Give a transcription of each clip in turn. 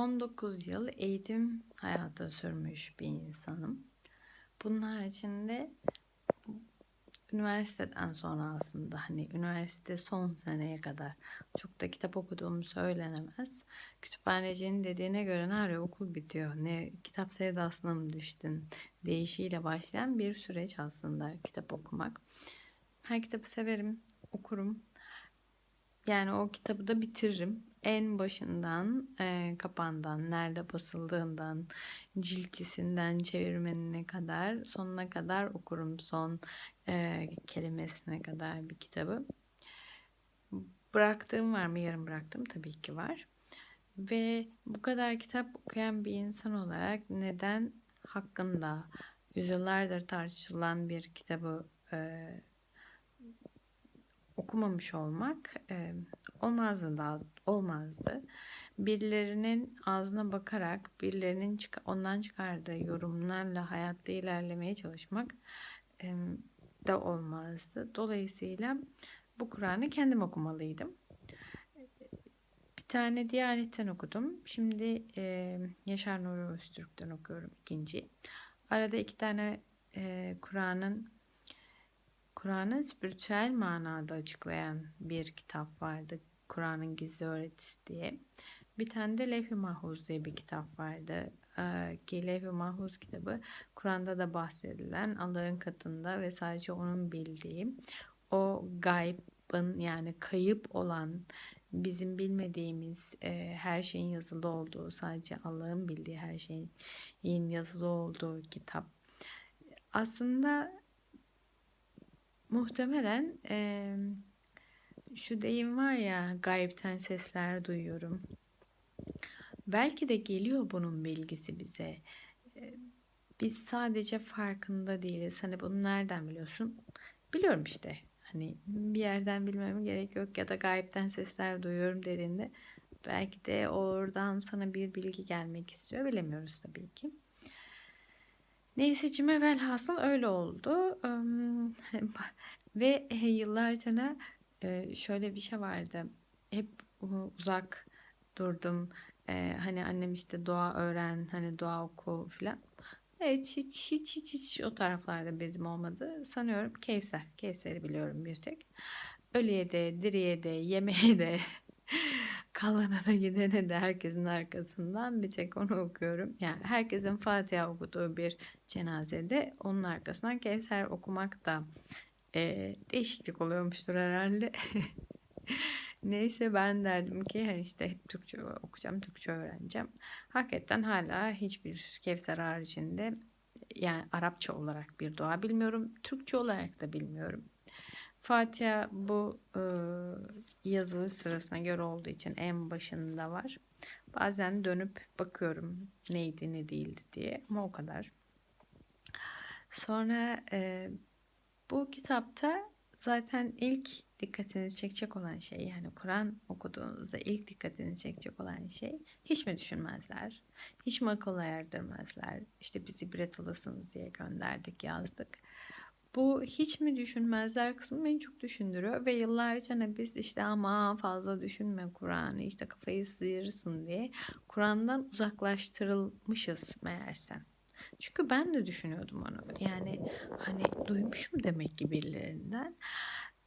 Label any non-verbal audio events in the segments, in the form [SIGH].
19 yıl eğitim hayatı sürmüş bir insanım. Bunun haricinde üniversiteden sonra aslında hani üniversite son seneye kadar çok da kitap okuduğum söylenemez. Kütüphanecinin dediğine göre nerede okul bitiyor, ne kitap sevdasına mı düştün değişiyle başlayan bir süreç aslında kitap okumak. Her kitabı severim, okurum. Yani o kitabı da bitiririm. En başından, e, kapandan, nerede basıldığından, ciltçisinden çevirmenine kadar, sonuna kadar okurum. Son e, kelimesine kadar bir kitabı. Bıraktığım var mı? Yarım bıraktım. Tabii ki var. Ve bu kadar kitap okuyan bir insan olarak neden hakkında yüzyıllardır tartışılan bir kitabı e, okumamış olmak e, olmazdı da olmazdı. Birilerinin ağzına bakarak, birilerinin çık ondan çıkardığı yorumlarla hayatta ilerlemeye çalışmak e, da olmazdı. Dolayısıyla bu Kur'an'ı kendim okumalıydım. Bir tane Diyanet'ten okudum. Şimdi e, Yaşar Nuri Öztürk'ten okuyorum ikinci. Arada iki tane e, Kur'an'ın Kur'an'ı spiritüel manada açıklayan bir kitap vardı. Kur'an'ın gizli öğretisi diye. Bir tane de Levh-i Mahfuz diye bir kitap vardı. Ee, ki Levh-i Mahfuz kitabı Kur'an'da da bahsedilen Allah'ın katında ve sadece onun bildiği o gaybın yani kayıp olan bizim bilmediğimiz e, her şeyin yazılı olduğu sadece Allah'ın bildiği her şeyin yazılı olduğu kitap. Aslında muhtemelen e, şu deyim var ya gayipten sesler duyuyorum. Belki de geliyor bunun bilgisi bize. E, biz sadece farkında değiliz. Hani bunu nereden biliyorsun? Biliyorum işte. Hani bir yerden bilmeme gerek yok ya da gayipten sesler duyuyorum dediğinde belki de oradan sana bir bilgi gelmek istiyor. Bilemiyoruz tabii ki. Neyse cime velhasıl öyle oldu. [LAUGHS] Ve yıllarca şöyle bir şey vardı. Hep uzak durdum. Hani annem işte doğa öğren, hani doğa oku filan. Evet hiç hiç hiç hiç o taraflarda bezim olmadı. Sanıyorum Kevser. Kevser'i biliyorum bir tek. Ölüye de, diriye de, yemeğe de, [LAUGHS] kalana da gidene de herkesin arkasından bir tek onu okuyorum. Yani herkesin Fatiha okuduğu bir cenazede onun arkasından Kevser okumak da e, değişiklik oluyormuştur herhalde. [LAUGHS] Neyse ben derdim ki hani işte Türkçe okuyacağım, Türkçe öğreneceğim. Hakikaten hala hiçbir Kevser haricinde yani Arapça olarak bir dua bilmiyorum. Türkçe olarak da bilmiyorum. Fatiha bu e, yazılı sırasına göre olduğu için en başında var. Bazen dönüp bakıyorum neydi ne değildi diye ama o kadar. Sonra e, bu kitapta zaten ilk dikkatinizi çekecek olan şey yani Kur'an okuduğunuzda ilk dikkatinizi çekecek olan şey hiç mi düşünmezler? Hiç mi akılla erdirmezler? İşte bizi ibret olasınız diye gönderdik yazdık. Bu hiç mi düşünmezler kısmı beni çok düşündürüyor ve yıllarca ne biz işte ama fazla düşünme Kur'an'ı işte kafayı sıyırırsın diye Kur'an'dan uzaklaştırılmışız meğersem. Çünkü ben de düşünüyordum onu. Yani hani duymuşum demek ki birilerinden.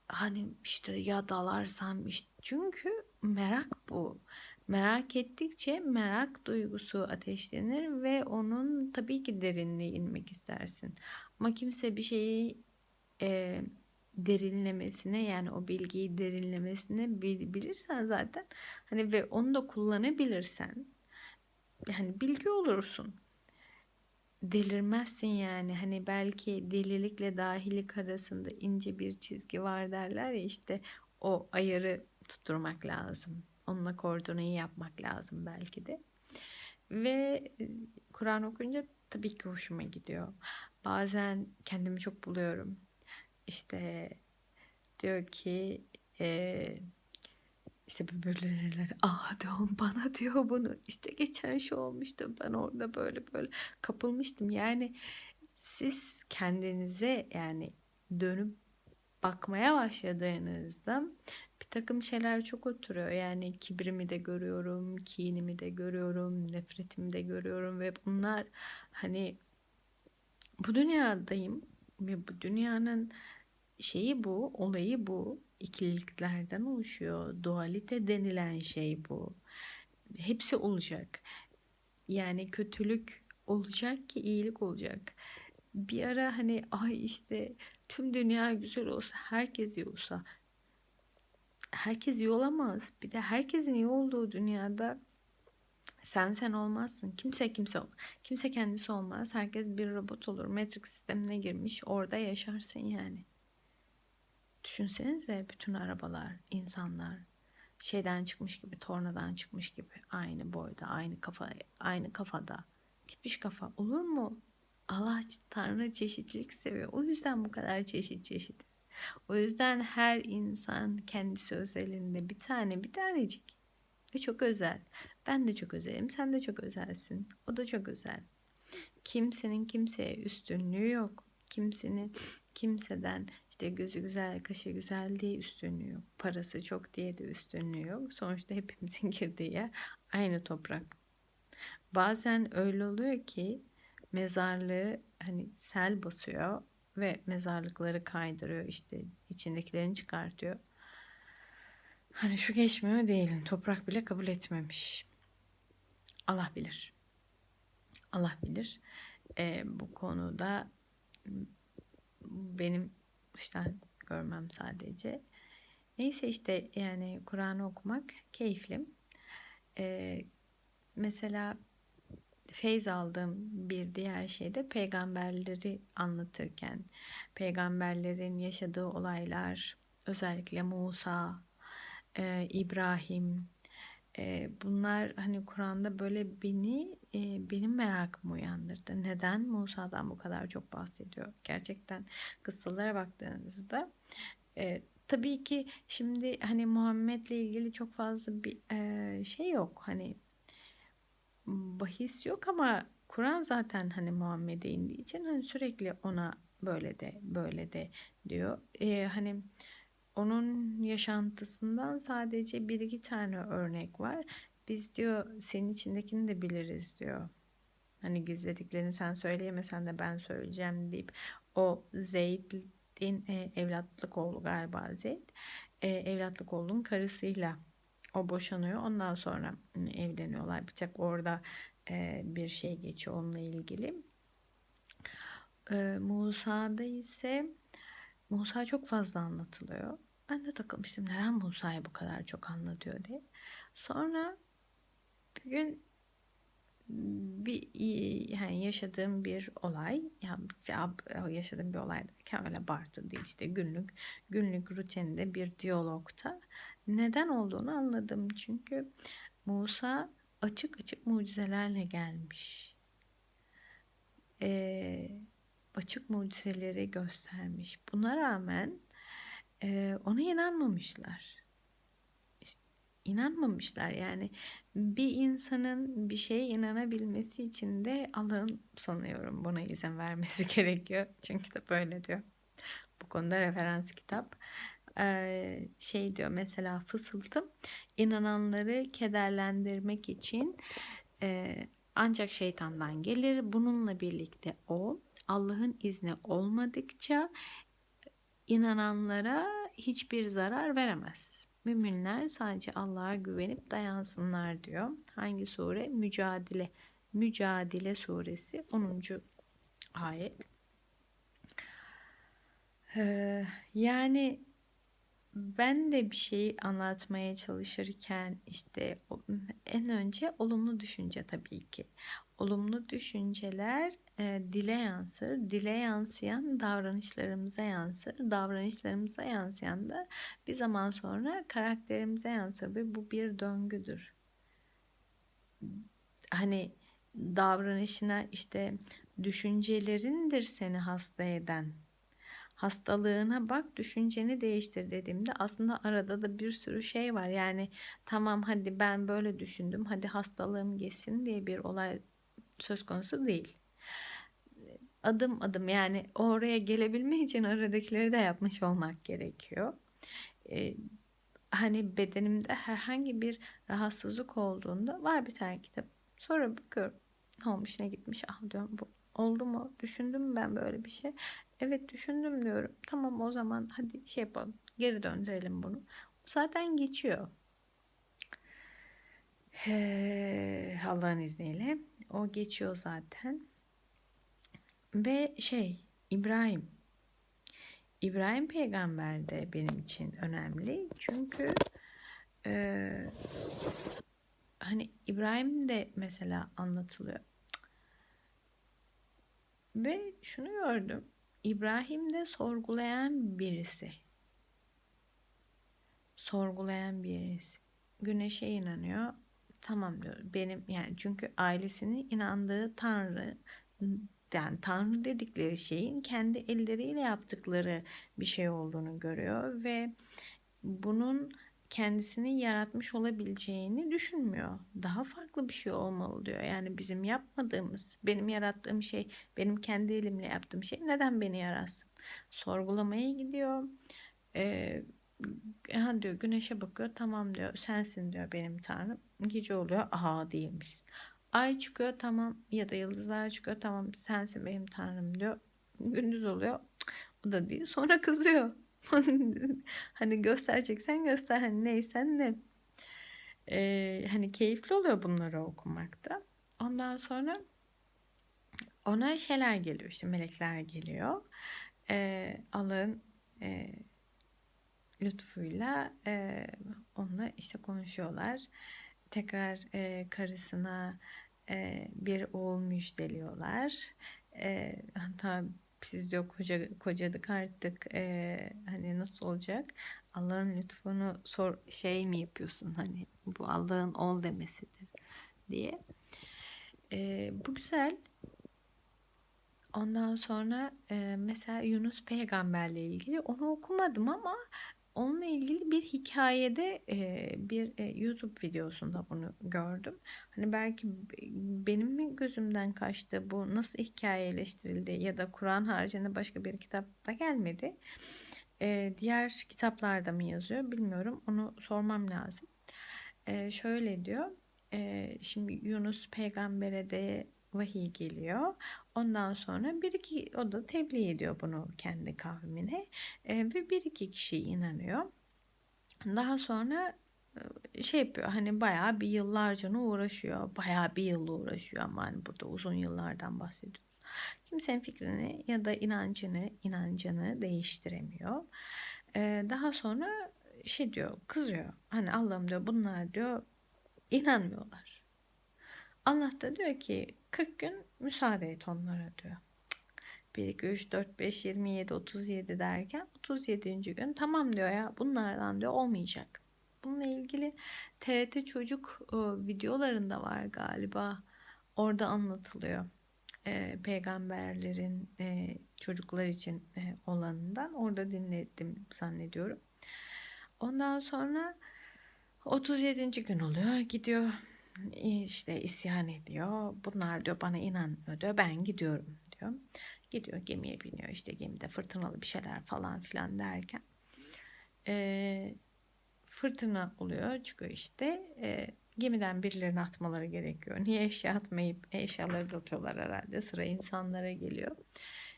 Hani işte ya dalarsam işte çünkü merak bu. Merak ettikçe merak duygusu ateşlenir ve onun tabii ki derinliğe inmek istersin. Ama kimse bir şeyi e, derinlemesine yani o bilgiyi derinlemesine bil, bilirsen zaten hani ve onu da kullanabilirsen yani bilgi olursun delirmezsin yani. Hani belki delilikle dahilik arasında ince bir çizgi var derler ya işte o ayarı tutturmak lazım. Onunla koordinayı yapmak lazım belki de. Ve e, Kur'an okuyunca tabii ki hoşuma gidiyor. Bazen kendimi çok buluyorum. İşte diyor ki e, işte böbürlenirler. Aa diyorum bana diyor bunu. İşte geçen şey olmuştu. Ben orada böyle böyle kapılmıştım. Yani siz kendinize yani dönüp bakmaya başladığınızda bir takım şeyler çok oturuyor. Yani kibrimi de görüyorum, kinimi de görüyorum, nefretimi de görüyorum ve bunlar hani bu dünyadayım ve bu dünyanın şeyi bu, olayı bu. İkiliklerden oluşuyor. Dualite denilen şey bu. Hepsi olacak. Yani kötülük olacak ki iyilik olacak. Bir ara hani ay işte tüm dünya güzel olsa, herkes iyi olsa. Herkes iyi olamaz. Bir de herkesin iyi olduğu dünyada sen sen olmazsın. Kimse kimse kimse kendisi olmaz. Herkes bir robot olur. Matrix sistemine girmiş. Orada yaşarsın yani. Düşünsenize bütün arabalar, insanlar şeyden çıkmış gibi, tornadan çıkmış gibi aynı boyda, aynı kafa, aynı kafada. Gitmiş kafa. Olur mu? Allah Tanrı çeşitlilik seviyor. O yüzden bu kadar çeşit çeşitiz. O yüzden her insan kendisi özelinde bir tane, bir tanecik. Ve çok özel. Ben de çok özelim, sen de çok özelsin. O da çok özel. Kimsenin kimseye üstünlüğü yok. Kimsenin kimseden işte gözü güzel, kaşı güzel diye üstünlüğü. Parası çok diye de üstünlüğü. Sonuçta hepimizin [LAUGHS] girdiği yer aynı toprak. Bazen öyle oluyor ki mezarlığı hani sel basıyor ve mezarlıkları kaydırıyor işte içindekilerini çıkartıyor. Hani şu geçmiyor değil. Toprak bile kabul etmemiş. Allah bilir. Allah bilir. Ee, bu konuda benim işte görmem sadece. Neyse işte yani Kur'an'ı okumak keyifli. Ee, mesela feyz aldığım bir diğer şey de peygamberleri anlatırken peygamberlerin yaşadığı olaylar özellikle Musa, e, İbrahim e, bunlar hani Kur'an'da böyle beni e, benim merakımı uyandırdı. Neden Musa'dan bu kadar çok bahsediyor? Gerçekten kıssalara baktığınızda e, tabii ki şimdi hani Muhammed'le ilgili çok fazla bir e, şey yok. Hani bahis yok ama Kur'an zaten hani Muhammed'e indiği için hani sürekli ona böyle de böyle de diyor. E, hani onun yaşantısından sadece bir iki tane örnek var. Biz diyor senin içindekini de biliriz diyor. Hani gizlediklerini sen söyleyemesen de ben söyleyeceğim deyip o Zeyd'in e, evlatlık oğlu galiba Zeyd. E, evlatlık oğlunun karısıyla o boşanıyor. Ondan sonra evleniyorlar. Bir tek orada e, bir şey geçiyor onunla ilgili. E, Musa'da ise Musa çok fazla anlatılıyor. Ben de takılmıştım neden Musa'yı bu kadar çok anlatıyor diye. Sonra bir gün bir yani yaşadığım bir olay ya yaşadığım bir olay derken öyle bartı değil işte günlük günlük rutinde bir diyalogta neden olduğunu anladım çünkü Musa açık açık mucizelerle gelmiş. Ee, açık mucizeleri göstermiş. Buna rağmen e, ona inanmamışlar. İşte, inanmamışlar yani bir insanın bir şeye inanabilmesi için de Allah'ın sanıyorum buna izin vermesi [LAUGHS] gerekiyor. Çünkü de böyle diyor. Bu konuda referans kitap. Ee, şey diyor mesela fısıltı inananları kederlendirmek için e, ancak şeytandan gelir. Bununla birlikte o Allah'ın izni olmadıkça inananlara hiçbir zarar veremez. Müminler sadece Allah'a güvenip dayansınlar diyor. Hangi sure? Mücadele. Mücadele suresi 10. ayet. Ee, yani ben de bir şeyi anlatmaya çalışırken işte en önce olumlu düşünce tabii ki. Olumlu düşünceler e, dile yansır. Dile yansıyan davranışlarımıza yansır. Davranışlarımıza yansıyan da bir zaman sonra karakterimize yansır ve bu bir döngüdür. Hani davranışına işte düşüncelerindir seni hasta eden. Hastalığına bak düşünceni değiştir dediğimde aslında arada da bir sürü şey var. Yani tamam hadi ben böyle düşündüm hadi hastalığım geçsin diye bir olay söz konusu değil adım adım yani oraya gelebilmek için aradakileri de yapmış olmak gerekiyor. E, hani bedenimde herhangi bir rahatsızlık olduğunda var bir tane kitap. Sonra bakıyorum ne olmuş ne gitmiş ah diyorum bu oldu mu düşündüm ben böyle bir şey. Evet düşündüm diyorum. Tamam o zaman hadi şey yapalım geri döndürelim bunu. Zaten geçiyor. Ee, Allah'ın izniyle o geçiyor zaten. Ve şey İbrahim İbrahim peygamber de benim için önemli. Çünkü e, hani İbrahim de mesela anlatılıyor. Ve şunu gördüm. İbrahim de sorgulayan birisi. Sorgulayan birisi. Güneşe inanıyor. Tamam diyor. Benim yani çünkü ailesinin inandığı Tanrı yani Tanrı dedikleri şeyin kendi elleriyle yaptıkları bir şey olduğunu görüyor ve bunun kendisini yaratmış olabileceğini düşünmüyor. Daha farklı bir şey olmalı diyor. Yani bizim yapmadığımız, benim yarattığım şey, benim kendi elimle yaptığım şey neden beni yaratsın? Sorgulamaya gidiyor. Ee, ha diyor güneşe bakıyor tamam diyor sensin diyor benim tanrım. Gece oluyor aha değilmiş. Ay çıkıyor tamam ya da yıldızlar çıkıyor tamam sensin benim tanrım diyor. Gündüz oluyor o da değil sonra kızıyor. [LAUGHS] hani göstereceksen göster hani neysen ne. Ee, hani keyifli oluyor bunları okumakta. Ondan sonra ona şeyler geliyor işte melekler geliyor. Ee, Allah'ın e, lütfuyla e, onunla işte konuşuyorlar. Tekrar e, karısına e, bir oğul müjdeliyorlar. E, hatta siz diyor koca, kocadık artık e, hani nasıl olacak? Allah'ın lütfunu sor şey mi yapıyorsun hani bu Allah'ın ol demesidir diye. E, bu güzel. Ondan sonra e, mesela Yunus peygamberle ilgili onu okumadım ama Onunla ilgili bir hikayede bir YouTube videosunda bunu gördüm. Hani belki benim mi gözümden kaçtı bu nasıl hikayeleştirildi ya da Kur'an haricinde başka bir kitapta gelmedi. Diğer kitaplarda mı yazıyor bilmiyorum. Onu sormam lazım. Şöyle diyor. Şimdi Yunus peygambere de vahiy geliyor. Ondan sonra bir iki o da tebliğ ediyor bunu kendi kavmine e, ve bir iki kişi inanıyor. Daha sonra şey yapıyor hani bayağı bir yıllarca uğraşıyor. Bayağı bir yıl uğraşıyor ama hani burada uzun yıllardan bahsediyoruz. Kimsenin fikrini ya da inancını, inancını değiştiremiyor. Ee, daha sonra şey diyor, kızıyor. Hani Allah'ım diyor bunlar diyor inanmıyorlar. Allah da diyor ki 40 gün müsaade et onlara diyor. 1, 2, 3, 4, 5, 27, 37 derken 37. gün tamam diyor ya bunlardan diyor olmayacak. Bununla ilgili TRT çocuk videolarında var galiba. Orada anlatılıyor. E, peygamberlerin e, çocuklar için e, olanından. Orada dinledim zannediyorum. Ondan sonra 37. gün oluyor. Gidiyor işte isyan ediyor. Bunlar diyor bana inanmıyor diyor. Ben gidiyorum diyor. Gidiyor gemiye biniyor işte gemide fırtınalı bir şeyler falan filan derken. E, fırtına oluyor çıkıyor işte. E, gemiden birilerini atmaları gerekiyor. Niye eşya atmayıp eşyaları da atıyorlar herhalde. Sıra insanlara geliyor.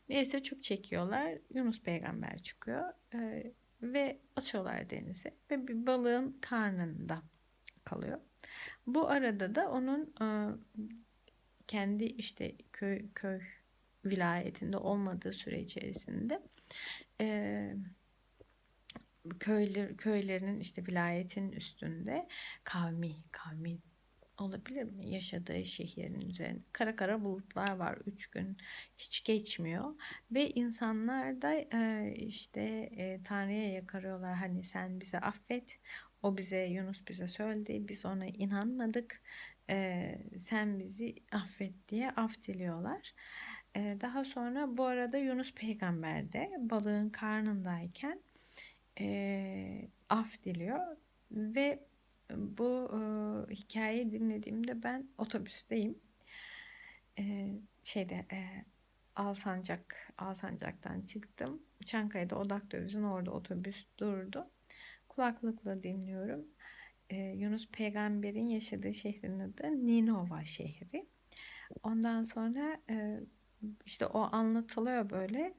Neyse çok çekiyorlar. Yunus peygamber çıkıyor. E, ve atıyorlar denize. Ve bir balığın karnında kalıyor. Bu arada da onun e, kendi işte köy köy vilayetinde olmadığı süre içerisinde e, köyler köylerinin işte vilayetin üstünde kavmi kavmi olabilir mi? Yaşadığı şehrin üzerinde kara kara bulutlar var. Üç gün hiç geçmiyor. Ve insanlar da e, işte e, Tanrı'ya yakarıyorlar. Hani sen bize affet. O bize Yunus bize söyledi. Biz ona inanmadık. E, sen bizi affet diye af diliyorlar. E, daha sonra bu arada Yunus peygamber de balığın karnındayken e, af diliyor ve bu e, hikayeyi dinlediğimde ben otobüsteyim. E, şeyde e, Alsancak Alsancak'tan çıktım. Çankaya'da Odak Döviz'in orada otobüs durdu. kulaklıkla dinliyorum. Ee, Yunus peygamberin yaşadığı şehrin adı Ninova şehri. Ondan sonra e, işte o anlatılıyor böyle.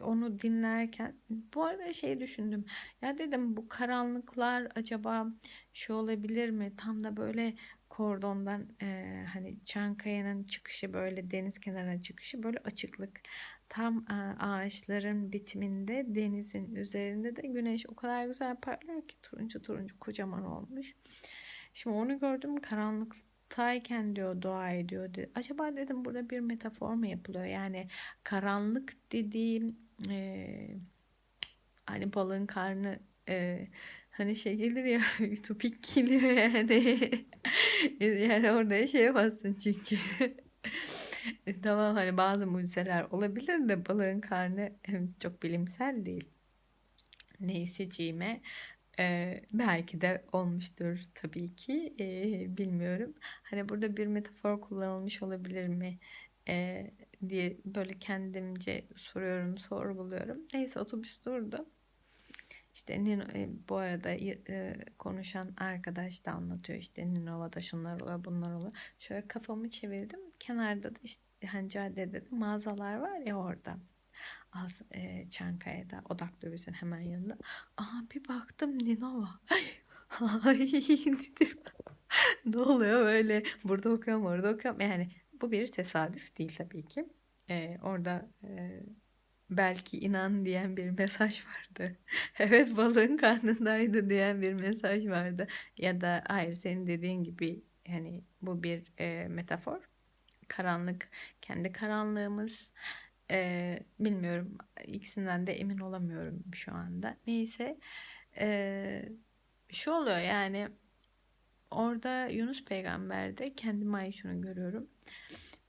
Onu dinlerken bu arada şey düşündüm. Ya dedim bu karanlıklar acaba şu olabilir mi? Tam da böyle kordondan e, hani Çankaya'nın çıkışı böyle deniz kenarına çıkışı böyle açıklık. Tam e, ağaçların bitiminde denizin üzerinde de güneş o kadar güzel parlıyor ki turuncu turuncu kocaman olmuş. Şimdi onu gördüm karanlıktayken diyor dua ediyor. Acaba dedim burada bir metafor mu yapılıyor? Yani karanlık dediğim e, hani balığın karnı e, hani şey gelir ya [LAUGHS] ütopik geliyor yani. [LAUGHS] yani orada şey yapamazsın çünkü. [LAUGHS] tamam hani bazı mucizeler olabilir de balığın karnı çok bilimsel değil. Neyseciğime e, belki de olmuştur tabii ki e, bilmiyorum. Hani burada bir metafor kullanılmış olabilir mi e, diye böyle kendimce soruyorum, sorguluyorum. Neyse otobüs durdu. İşte Nino, e, bu arada e, konuşan arkadaş da anlatıyor işte Ninova'da şunlar oluyor bunlar oluyor. Şöyle kafamı çevirdim. Kenarda da işte hani caddede de mağazalar var ya orada. Az e, Çankaya'da odak dövüsün hemen yanında. Aa bir baktım Ninova. Ay, [LAUGHS] ay dedim. ne oluyor böyle? Burada okuyorum orada okuyorum. Yani bu bir tesadüf değil tabii ki. E, orada e, belki inan diyen bir mesaj vardı. [LAUGHS] evet balığın karnındaydı diyen bir mesaj vardı. Ya da hayır senin dediğin gibi yani bu bir e, metafor. Karanlık kendi karanlığımız. E, bilmiyorum ikisinden de emin olamıyorum şu anda. Neyse e, şu oluyor yani orada Yunus peygamberde kendime ait şunu görüyorum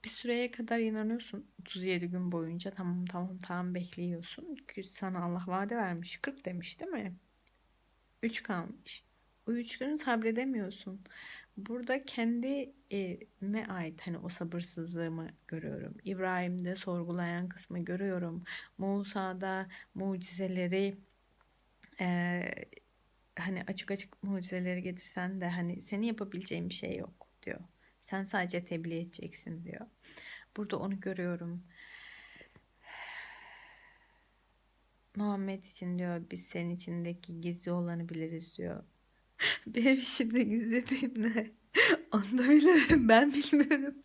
bir süreye kadar inanıyorsun. 37 gün boyunca tamam tamam tamam bekliyorsun. Çünkü sana Allah vade vermiş. 40 demiş değil mi? 3 kalmış. O 3 günü sabredemiyorsun. Burada kendime ait hani o sabırsızlığımı görüyorum. İbrahim'de sorgulayan kısmı görüyorum. Musa'da mucizeleri e, hani açık açık mucizeleri getirsen de hani seni yapabileceğin bir şey yok diyor. Sen sadece tebliğ edeceksin diyor. Burada onu görüyorum. Muhammed için diyor biz senin içindeki gizli olanı biliriz diyor. [LAUGHS] Benim içimde gizlediğim ne? [LAUGHS] Onu da bile ben bilmiyorum.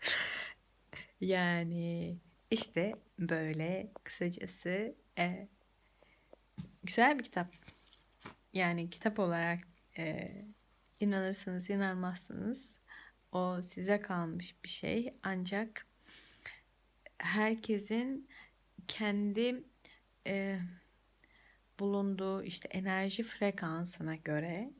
[LAUGHS] yani işte böyle kısacası e, güzel bir kitap. Yani kitap olarak e, inanırsınız inanmazsınız o size kalmış bir şey. Ancak herkesin kendi e, bulunduğu işte enerji frekansına göre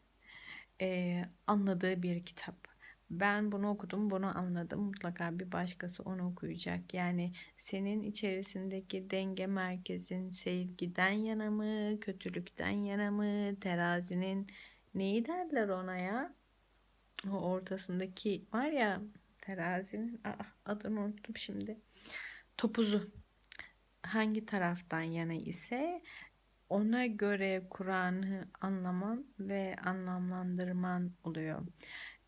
e, anladığı bir kitap. Ben bunu okudum, bunu anladım. Mutlaka bir başkası onu okuyacak. Yani senin içerisindeki denge merkezin sevgiden yana mı, kötülükten yana mı, terazinin neyi derler ona ya? o ortasındaki var ya terazinin aa, adını unuttum şimdi. Topuzu hangi taraftan yana ise ona göre Kur'an'ı anlaman ve anlamlandırman oluyor.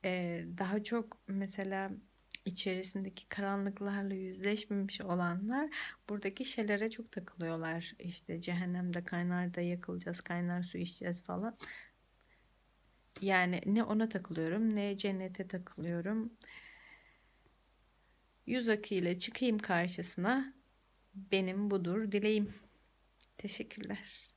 Ee, daha çok mesela içerisindeki karanlıklarla yüzleşmemiş olanlar buradaki şeylere çok takılıyorlar. İşte cehennemde kaynar da yakılacağız, kaynar su içeceğiz falan. Yani ne ona takılıyorum ne cennete takılıyorum. Yüz akıyla çıkayım karşısına. Benim budur dileğim. Teşekkürler.